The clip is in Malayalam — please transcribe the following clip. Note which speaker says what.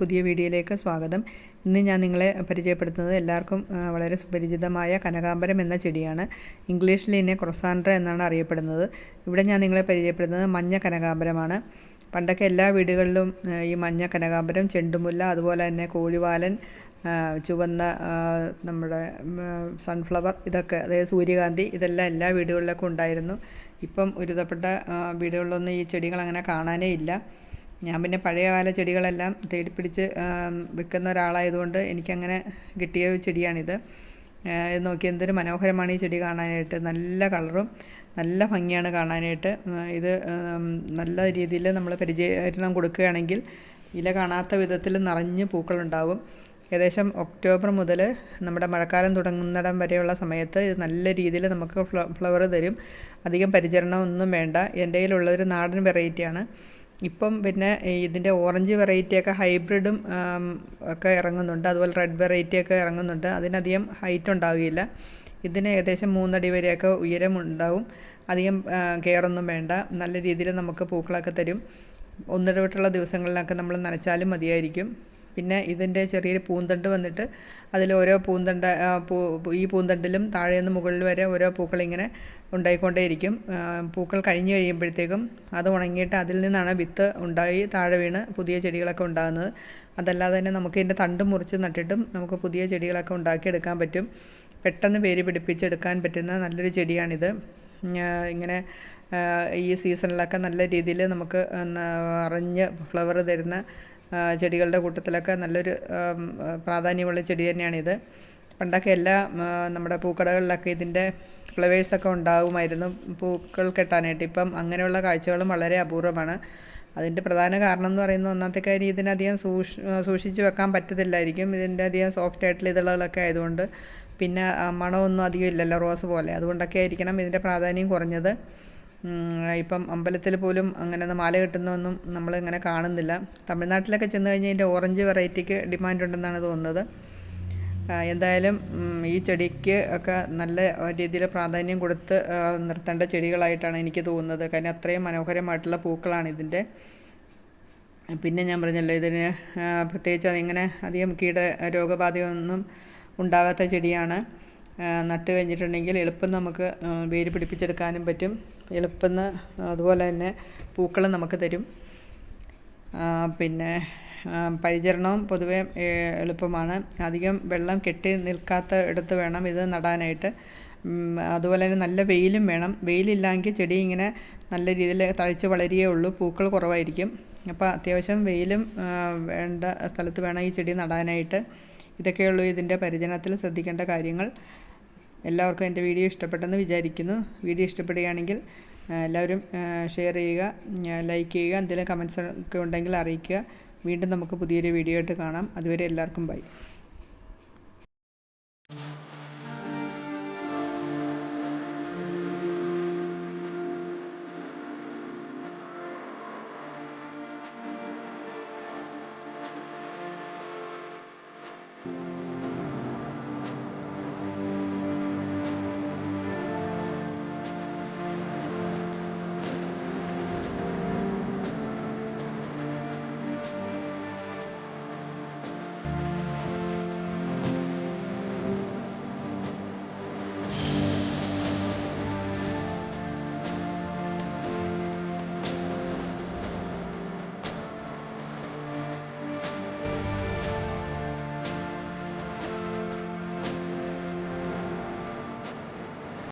Speaker 1: പുതിയ വീഡിയോയിലേക്ക് സ്വാഗതം. ഇന്ന് ഞാൻ നിങ്ങളെ പരിചയപ്പെടുത്തുന്നത് എല്ലാവർക്കും വളരെ സുപരിചിതമായ കനകാംബരം എന്ന ചെടിയാണ്. ഇംഗ്ലീഷിൽ ഇതിനെ ക്രൊസാൻഡ്ര എന്നാണ് അറിയപ്പെടുന്നത്. ഇവിടെ ഞാൻ നിങ്ങളെ പരിചയപ്പെടുത്തുന്നത് മഞ്ഞ കനകാംബരമാണ്. പണ്ടൊക്കെ എല്ലാ വീടുകളിലും ഈ മഞ്ഞ കനകാംബരം ചെണ്ടുമുല്ല അതുപോലെ തന്നെ കോഴിവാലൻ ചുവന്ന നമ്മുടെ സൺഫ്ലവർ ഇതൊക്കെ അതായത് സൂര്യകാന്തി ഇതെല്ലാം എല്ലാ വീടുകളിലൊക്കെ ഉണ്ടായിരുന്നു. ഇപ്പം ഒരുതപ്പെട്ട വീടുകളിലൊന്നും ഈ ചെടികൾ അങ്ങനെ കാണാനേ ഇല്ല. ഞാൻ പിന്നെ പഴയകാല ചെടികളെല്ലാം തേടിപ്പിടിച്ച് വിൽക്കുന്ന ഒരാളായതുകൊണ്ട് എനിക്കങ്ങനെ കിട്ടിയ ചെടിയാണിത്. ഇത് നോക്കി എന്തൊരു മനോഹരമാണ് ഈ ചെടി കാണാനായിട്ട്. നല്ല കളറും നല്ല ഭംഗിയാണ് കാണാനായിട്ട്. ഇത് നല്ല രീതിയിൽ നമ്മൾ പരിചരണം കൊടുക്കുകയാണെങ്കിൽ ഇല കാണാത്ത വിധത്തിൽ നിറഞ്ഞ് പൂക്കളുണ്ടാകും ഏകദേശം ഒക്ടോബർ മുതൽ നമ്മുടെ മഴക്കാലം തുടങ്ങുന്നിടം വരെയുള്ള സമയത്ത് ഇത് നല്ല രീതിയിൽ നമുക്ക് ഫ്ല ഫ്ലവർ തരും. അധികം പരിചരണമൊന്നും വേണ്ട. എന്റെ കയ്യിലുള്ളതൊരു നാടൻ വെറൈറ്റിയാണ്. ഇപ്പം പിന്നെ ഇതിന്റെ ഓറഞ്ച് വെറൈറ്റിയൊക്കെ ഹൈബ്രിഡും ഒക്കെ ഇറങ്ങുന്നുണ്ട്. അതുപോലെ റെഡ് വെറൈറ്റിയൊക്കെ ഇറങ്ങുന്നുണ്ട്. അതിനധികം ഹൈറ്റ് ഉണ്ടാവുകയില്ല. ഇതിന് ഏകദേശം മൂന്നടി വരെയൊക്കെ ഉയരം ഉണ്ടാവും അധികം കെയറൊന്നും വേണ്ട. നല്ല രീതിയിൽ നമുക്ക് പൂക്കളൊക്കെ തരും. ഒന്നിടവിട്ടുള്ള ദിവസങ്ങളിലൊക്കെ നമ്മൾ നനച്ചാലും മതിയായിരിക്കും. പിന്നെ ഇതിന്റെ ചെറിയൊരു പൂന്തണ്ട് വന്നിട്ട് അതിൽ ഓരോ പൂന്തണ്ട് ഈ പൂന്തണ്ടിലും താഴെ നിന്ന് മുകളിൽ വരെ ഓരോ പൂക്കൾ പൂക്കളിങ്ങനെ ഉണ്ടായിക്കൊണ്ടേയിരിക്കും. പൂക്കൾ കഴിഞ്ഞ് കഴിയുമ്പോഴത്തേക്കും അത് ഉണങ്ങിയിട്ട് അതിൽ നിന്നാണ് വിത്ത് ഉണ്ടായി താഴെ വീണ് പുതിയ ചെടികളൊക്കെ ഉണ്ടാകുന്നത്. അതല്ലാതെ തന്നെ നമുക്ക് ഇതിന്റെ തണ്ട് മുറിച്ച് നട്ടിട്ടും നമുക്ക് പുതിയ ചെടികളൊക്കെ ഉണ്ടാക്കിയെടുക്കാൻ പറ്റും. പെട്ടെന്ന് വേര് പിടിപ്പിച്ചെടുക്കാൻ പറ്റുന്ന നല്ലൊരു ചെടിയാണിത്. ഇങ്ങനെ ഈ സീസണിലൊക്കെ നല്ല രീതിയിൽ നമുക്ക് അറിഞ്ഞ് ഫ്ലവർ തരുന്ന ചെടികളുടെ കൂട്ടത്തിലൊക്കെ നല്ലൊരു പ്രാധാന്യമുള്ള ചെടി തന്നെയാണിത് പണ്ടൊക്കെ എല്ലാ നമ്മുടെ പൂക്കടകളിലൊക്കെ ഇതിന്റെ ഫ്ലവേഴ്സൊക്കെ ഉണ്ടാകുമായിരുന്നു പൂക്കൾ കെട്ടാനായിട്ട്. ഇപ്പം അങ്ങനെയുള്ള കാഴ്ചകളും വളരെ അപൂർവമാണ്. അതിന്റെ പ്രധാന കാരണം എന്ന് പറയുന്നത് ഒന്നാമത്തെ കാര്യം ഇതിനധികം സൂക്ഷ സൂക്ഷിച്ച് വെക്കാൻ പറ്റത്തില്ലായിരിക്കും. ഇതിന്റെ അധികം സോഫ്റ്റ് ആയിട്ടുള്ള ഇതളുകളൊക്കെ ആയതുകൊണ്ട് പിന്നെ മണമൊന്നും അധികം ഇല്ലല്ലോ റോസ് പോലെ. അതുകൊണ്ടൊക്കെ ആയിരിക്കണം ഇതിന്റെ പ്രാധാന്യം കുറഞ്ഞത്. ഇപ്പം അമ്പലത്തിൽ പോലും അങ്ങനെ മാല കെട്ടുന്നതൊന്നും നമ്മൾ ഇങ്ങനെ കാണുന്നില്ല. തമിഴ്നാട്ടിലൊക്കെ ചെന്ന് കഴിഞ്ഞാൽ ഇതിന്റെ ഓറഞ്ച് വെറൈറ്റിക്ക് ഡിമാൻഡ് ഉണ്ടെന്നാണ് തോന്നുന്നത്. എന്തായാലും ഈ ചെടിക്ക് ഒക്കെ നല്ല രീതിയിൽ പ്രാധാന്യം കൊടുത്ത് നിർത്തേണ്ട ചെടികളായിട്ടാണ് എനിക്ക് തോന്നുന്നത്. കാരണം അത്രയും മനോഹരമായിട്ടുള്ള പൂക്കളാണ് ഇതിന്റെ പിന്നെ ഞാൻ പറഞ്ഞല്ലോ ഇതിന് പ്രത്യേകിച്ച് അതിങ്ങനെ അധികം കീട രോഗബാധയൊന്നും ഉണ്ടാകാത്ത ചെടിയാണ്. നട്ട് കഴിഞ്ഞിട്ടുണ്ടെങ്കിൽ എളുപ്പം നമുക്ക് വേര് പിടിപ്പിച്ചെടുക്കാനും പറ്റും. എളുപ്പം അതുപോലെ തന്നെ പൂക്കളും നമുക്ക് തരും. പിന്നെ പരിചരണവും പൊതുവേ എളുപ്പമാണ്. അധികം വെള്ളം കെട്ടി നിൽക്കാത്ത ഇടത്ത് വേണം ഇത് നടാനായിട്ട്. അതുപോലെ തന്നെ നല്ല വെയിലും വേണം. വെയിലില്ലെങ്കിൽ ചെടി ഇങ്ങനെ നല്ല രീതിയിൽ തഴച്ച് വളരുകയേ ഉള്ളൂ. പൂക്കൾ കുറവായിരിക്കും. അപ്പോൾ അത്യാവശ്യം വെയിലും വേണ്ട സ്ഥലത്ത് വേണം ഈ ചെടി നടാനായിട്ട്. ഇതൊക്കെയുള്ളൂ ഇതിന്റെ പരിചരണത്തിൽ ശ്രദ്ധിക്കേണ്ട കാര്യങ്ങൾ. എല്ലാവർക്കും എന്റെ വീഡിയോ ഇഷ്ടപ്പെട്ടെന്ന് വിചാരിക്കുന്നു. വീഡിയോ ഇഷ്ടപ്പെടുകയാണെങ്കിൽ എല്ലാവരും ഷെയർ ചെയ്യുക ലൈക്ക് ചെയ്യുക എന്തെങ്കിലും കമൻസ് ഒക്കെ ഉണ്ടെങ്കിൽ അറിയിക്കുക. വീണ്ടും നമുക്ക് പുതിയൊരു വീഡിയോ ആയിട്ട് കാണാം. അതുവരെ എല്ലാവർക്കും ബൈ